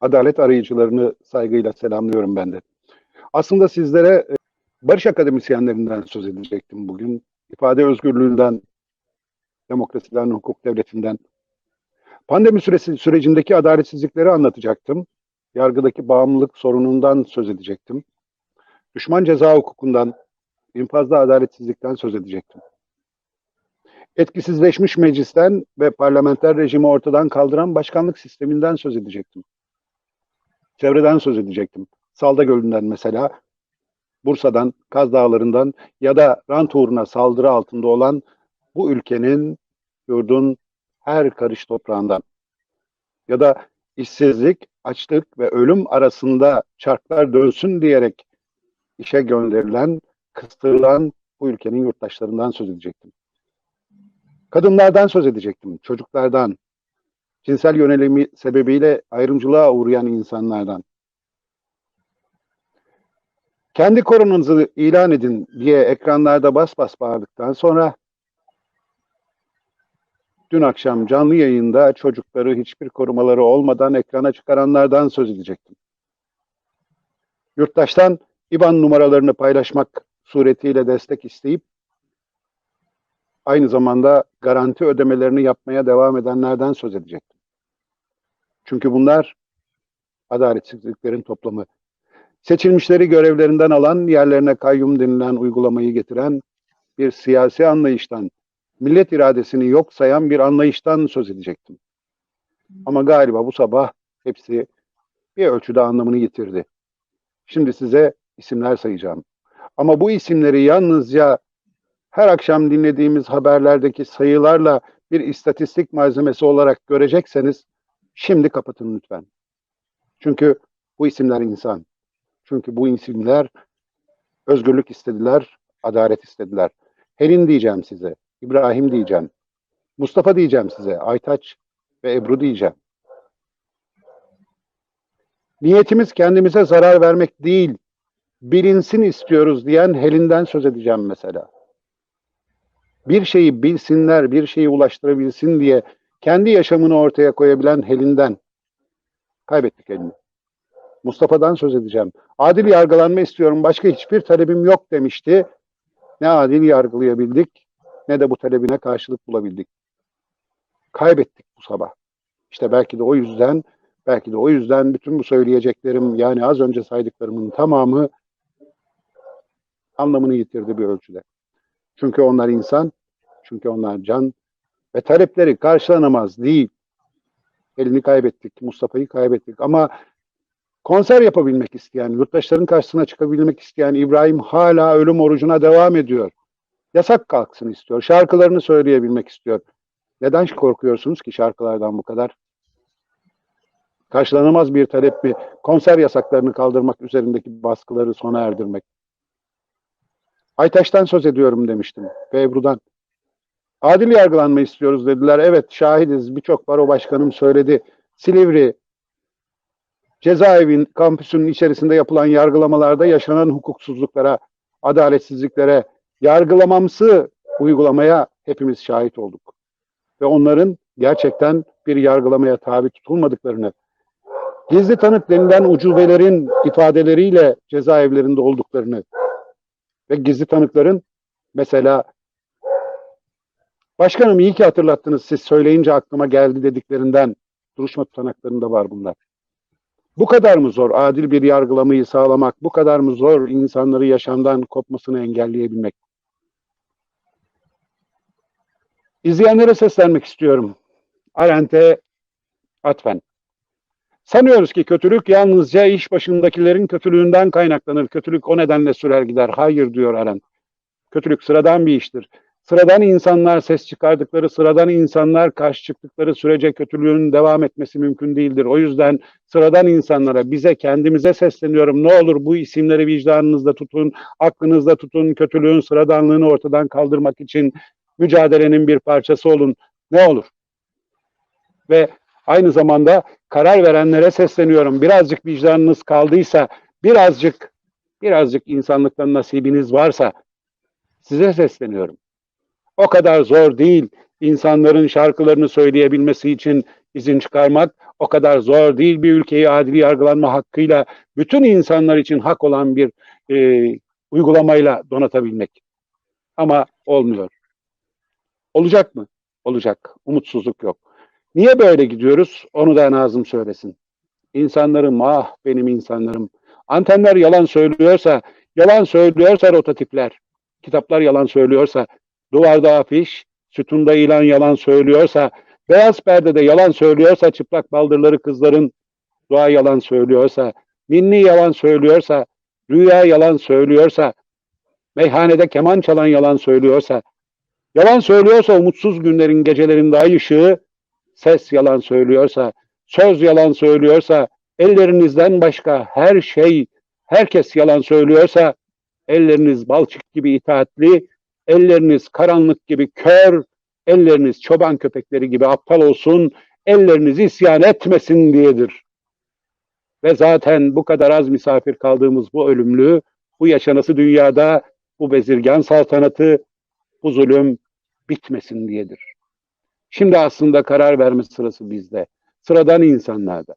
adalet arayıcılarını saygıyla selamlıyorum ben de. Aslında sizlere e, barış akademisyenlerinden söz edecektim bugün. İfade özgürlüğünden, demokrasiden, hukuk devletinden. Pandemi süresi sürecindeki adaletsizlikleri anlatacaktım. Yargıdaki bağımlılık sorunundan söz edecektim. Düşman ceza hukukundan, infazda adaletsizlikten söz edecektim. Etkisizleşmiş meclisten ve parlamenter rejimi ortadan kaldıran başkanlık sisteminden söz edecektim. Çevreden söz edecektim. Salda Gölü'nden mesela, Bursa'dan, Kaz Dağları'ndan ya da rant uğruna saldırı altında olan bu ülkenin, yurdun her karış toprağından ya da işsizlik, açlık ve ölüm arasında çarklar dönsün diyerek işe gönderilen, kıstırılan bu ülkenin yurttaşlarından söz edecektim. Kadınlardan söz edecektim, çocuklardan, cinsel yönelimi sebebiyle ayrımcılığa uğrayan insanlardan. Kendi koronunuzu ilan edin diye ekranlarda bas bas bağırdıktan sonra dün akşam canlı yayında çocukları hiçbir korumaları olmadan ekrana çıkaranlardan söz edecektim. Yurttaştan IBAN numaralarını paylaşmak suretiyle destek isteyip aynı zamanda garanti ödemelerini yapmaya devam edenlerden söz edecektim. Çünkü bunlar adaletsizliklerin toplamı. Seçilmişleri görevlerinden alan, yerlerine kayyum denilen uygulamayı getiren bir siyasi anlayıştan, millet iradesini yok sayan bir anlayıştan söz edecektim. Ama galiba bu sabah hepsi bir ölçüde anlamını yitirdi. Şimdi size isimler sayacağım. Ama bu isimleri yalnızca her akşam dinlediğimiz haberlerdeki sayılarla bir istatistik malzemesi olarak görecekseniz şimdi kapatın lütfen. Çünkü bu isimler insan. Çünkü bu isimler özgürlük istediler, adalet istediler. Helin diyeceğim size, İbrahim diyeceğim, Mustafa diyeceğim size, Aytaç ve Ebru diyeceğim. Niyetimiz kendimize zarar vermek değil, bilinsin istiyoruz diyen Helin'den söz edeceğim mesela. Bir şeyi bilsinler, bir şeyi ulaştırabilsin diye kendi yaşamını ortaya koyabilen Helin'den kaybettik Helin'i. Mustafa'dan söz edeceğim. Adil yargılanma istiyorum, başka hiçbir talebim yok demişti. Ne adil yargılayabildik, ne de bu talebine karşılık bulabildik. Kaybettik bu sabah. İşte belki de o yüzden, belki de o yüzden bütün bu söyleyeceklerim, yani az önce saydıklarımın tamamı anlamını yitirdi bir ölçüde. Çünkü onlar insan, çünkü onlar can ve talepleri karşılanamaz değil. Elini kaybettik, Mustafa'yı kaybettik ama konser yapabilmek isteyen, yurttaşların karşısına çıkabilmek isteyen İbrahim hala ölüm orucuna devam ediyor. Yasak kalksın istiyor, şarkılarını söyleyebilmek istiyor. Neden korkuyorsunuz ki şarkılardan bu kadar? Karşılanamaz bir talep mi? Konser yasaklarını kaldırmak, üzerindeki baskıları sona erdirmek. Aytaş'tan söz ediyorum demiştim ve Ebru'dan. Adil yargılanma istiyoruz dediler. Evet şahidiz birçok baro başkanım söyledi. Silivri cezaevin kampüsünün içerisinde yapılan yargılamalarda yaşanan hukuksuzluklara, adaletsizliklere, yargılamamsı uygulamaya hepimiz şahit olduk. Ve onların gerçekten bir yargılamaya tabi tutulmadıklarını, gizli tanık denilen ucubelerin ifadeleriyle cezaevlerinde olduklarını ve gizli tanıkların mesela başkanım iyi ki hatırlattınız siz söyleyince aklıma geldi dediklerinden duruşma tutanaklarında var bunlar. Bu kadar mı zor adil bir yargılamayı sağlamak? Bu kadar mı zor insanları yaşamdan kopmasını engelleyebilmek? İzleyenlere seslenmek istiyorum. Arendt'e atfen. Sanıyoruz ki kötülük yalnızca iş başındakilerin kötülüğünden kaynaklanır. Kötülük o nedenle sürer gider. Hayır diyor Arendt. Kötülük sıradan bir iştir. Sıradan insanlar ses çıkardıkları, sıradan insanlar karşı çıktıkları sürece kötülüğün devam etmesi mümkün değildir. O yüzden sıradan insanlara, bize, kendimize sesleniyorum. Ne olur bu isimleri vicdanınızda tutun, aklınızda tutun, kötülüğün sıradanlığını ortadan kaldırmak için mücadelenin bir parçası olun. Ne olur? Ve aynı zamanda karar verenlere sesleniyorum. Birazcık vicdanınız kaldıysa, birazcık, birazcık insanlıktan nasibiniz varsa size sesleniyorum. O kadar zor değil. İnsanların şarkılarını söyleyebilmesi için izin çıkarmak o kadar zor değil. Bir ülkeyi adil yargılanma hakkıyla bütün insanlar için hak olan bir e, uygulamayla donatabilmek. Ama olmuyor. Olacak mı? Olacak. Umutsuzluk yok. Niye böyle gidiyoruz? Onu da Nazım söylesin. İnsanlarım ah benim insanlarım. Antenler yalan söylüyorsa, yalan söylüyorsa rototipler, kitaplar yalan söylüyorsa, duvarda afiş, sütunda ilan yalan söylüyorsa, beyaz perdede yalan söylüyorsa, çıplak baldırları kızların dua yalan söylüyorsa, ninni yalan söylüyorsa, rüya yalan söylüyorsa, meyhanede keman çalan yalan söylüyorsa, yalan söylüyorsa umutsuz günlerin gecelerinde ay ışığı, ses yalan söylüyorsa, söz yalan söylüyorsa, ellerinizden başka her şey, herkes yalan söylüyorsa, elleriniz balçık gibi itaatli, elleriniz karanlık gibi kör, elleriniz çoban köpekleri gibi aptal olsun, elleriniz isyan etmesin diyedir. Ve zaten bu kadar az misafir kaldığımız bu ölümlü, bu yaşanası dünyada, bu bezirgan saltanatı, bu zulüm bitmesin diyedir. Şimdi aslında karar verme sırası bizde. Sıradan insanlarda.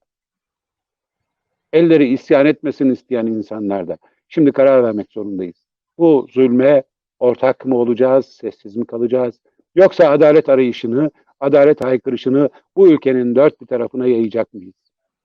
Elleri isyan etmesin isteyen insanlarda. Şimdi karar vermek zorundayız. Bu zulme ortak mı olacağız, sessiz mi kalacağız? Yoksa adalet arayışını, adalet haykırışını bu ülkenin dört bir tarafına yayacak mıyız?